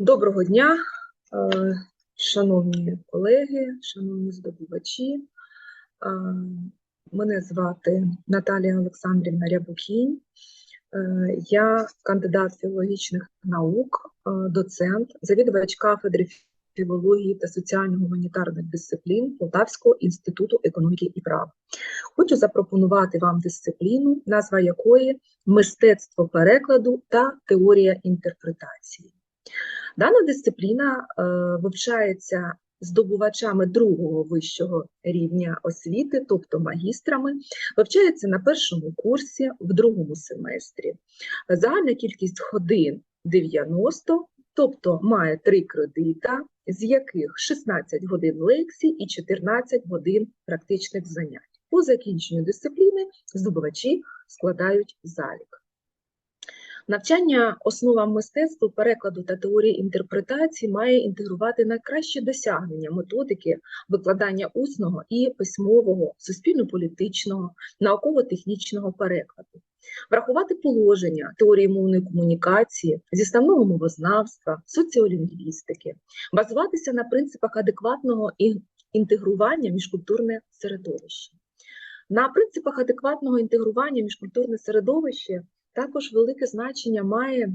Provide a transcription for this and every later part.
Доброго дня, е, шановні колеги, шановні здобувачі. Е, Мене звати Наталія Олександрівна Рябухінь. Е, Я кандидат філологічних наук, доцент, завідувач кафедри філології та соціально-гуманітарних дисциплін Полтавського інституту економіки і права. Хочу запропонувати вам дисципліну, назва якої мистецтво перекладу та теорія інтерпретації. Дана дисципліна е, вивчається здобувачами другого вищого рівня освіти, тобто магістрами, вивчається на першому курсі в другому семестрі. Загальна кількість годин 90, тобто має три кредита, з яких 16 годин лекцій і 14 годин практичних занять. По закінченню дисципліни здобувачі складають залік. Навчання основам мистецтва, перекладу та теорії інтерпретації має інтегрувати найкращі досягнення методики викладання усного і письмового, суспільно-політичного, науково-технічного перекладу, врахувати положення теорії мовної комунікації, зіставного мовознавства, соціолінгвістики, базуватися на принципах адекватного інтегрування міжкультурне середовище. На принципах адекватного інтегрування міжкультурне середовище також велике значення має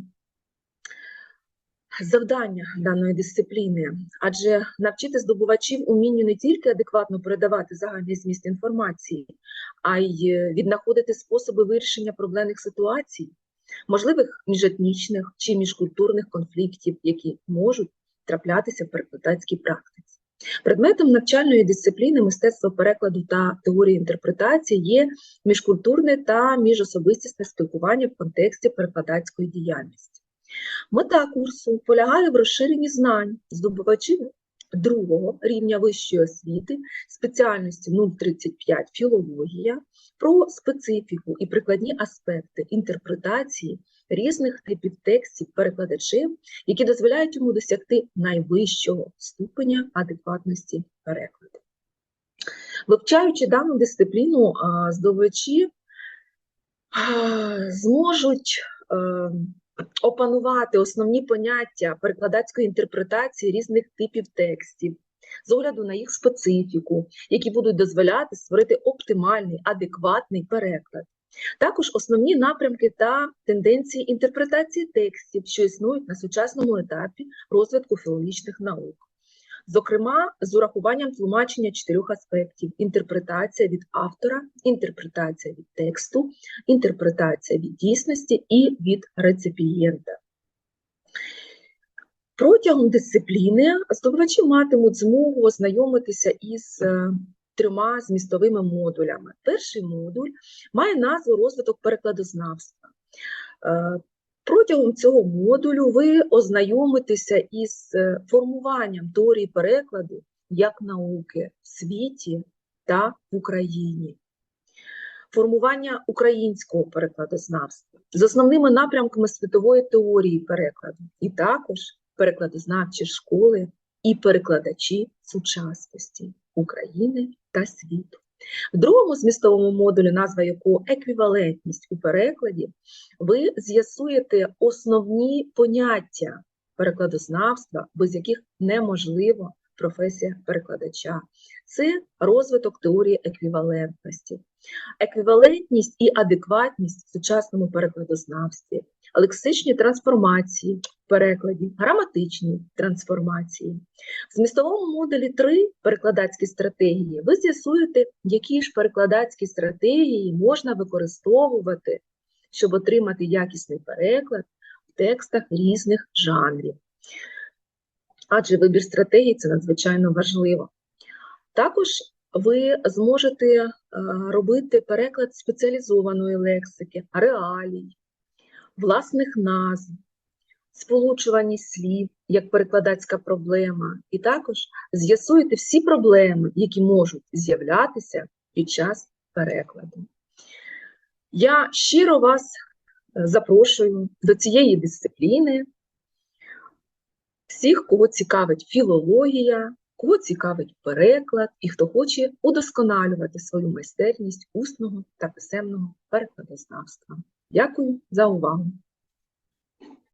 завдання даної дисципліни, адже навчити здобувачів умінню не тільки адекватно передавати загальний зміст інформації, а й віднаходити способи вирішення проблемних ситуацій, можливих міжетнічних чи міжкультурних конфліктів, які можуть траплятися в перекладацькій практиці. Предметом навчальної дисципліни мистецтво перекладу та теорії інтерпретації є міжкультурне та міжособистісне спілкування в контексті перекладацької діяльності. Мета курсу полягає в розширенні знань здобувачів другого рівня вищої освіти, спеціальності 035 філологія, про специфіку і прикладні аспекти інтерпретації різних типів текстів перекладачів, які дозволяють йому досягти найвищого ступеня адекватності перекладу. Вивчаючи дану дисципліну, здобувачі зможуть опанувати основні поняття перекладацької інтерпретації різних типів текстів, з огляду на їх специфіку, які будуть дозволяти створити оптимальний, адекватний переклад. Також основні напрямки та тенденції інтерпретації текстів, що існують на сучасному етапі розвитку філологічних наук. Зокрема, з урахуванням тлумачення чотирьох аспектів: інтерпретація від автора, інтерпретація від тексту, інтерпретація від дійсності і від реципієнта. Протягом дисципліни здобувачі матимуть змогу ознайомитися із трьома змістовими модулями. Перший модуль має назву розвиток перекладознавства. Е, протягом цього модулю ви ознайомитеся із е, формуванням теорії перекладу як науки в світі та в Україні, формування українського перекладознавства з основними напрямками світової теорії перекладу, і також перекладознавчі школи і перекладачі сучасності України та світу. В другому змістовому модулі, назва якого еквівалентність у перекладі, ви з'ясуєте основні поняття перекладознавства, без яких неможливо професія перекладача. Це розвиток теорії еквівалентності. Еквівалентність і адекватність в сучасному перекладознавстві, лексичні трансформації в перекладі, граматичні трансформації. В змістовому модулі 3 перекладацькі стратегії ви з'ясуєте, які ж перекладацькі стратегії можна використовувати, щоб отримати якісний переклад в текстах різних жанрів. Адже вибір стратегії це надзвичайно важливо. Також ви зможете е, робити переклад спеціалізованої лексики, реалій, власних назв, сполучуваність слів як перекладацька проблема, і також з'ясуєте всі проблеми, які можуть з'являтися під час перекладу. Я щиро вас е, запрошую до цієї дисципліни, всіх, кого цікавить філологія, кого цікавить переклад і хто хоче удосконалювати свою майстерність усного та писемного перекладознавства. Дякую за увагу!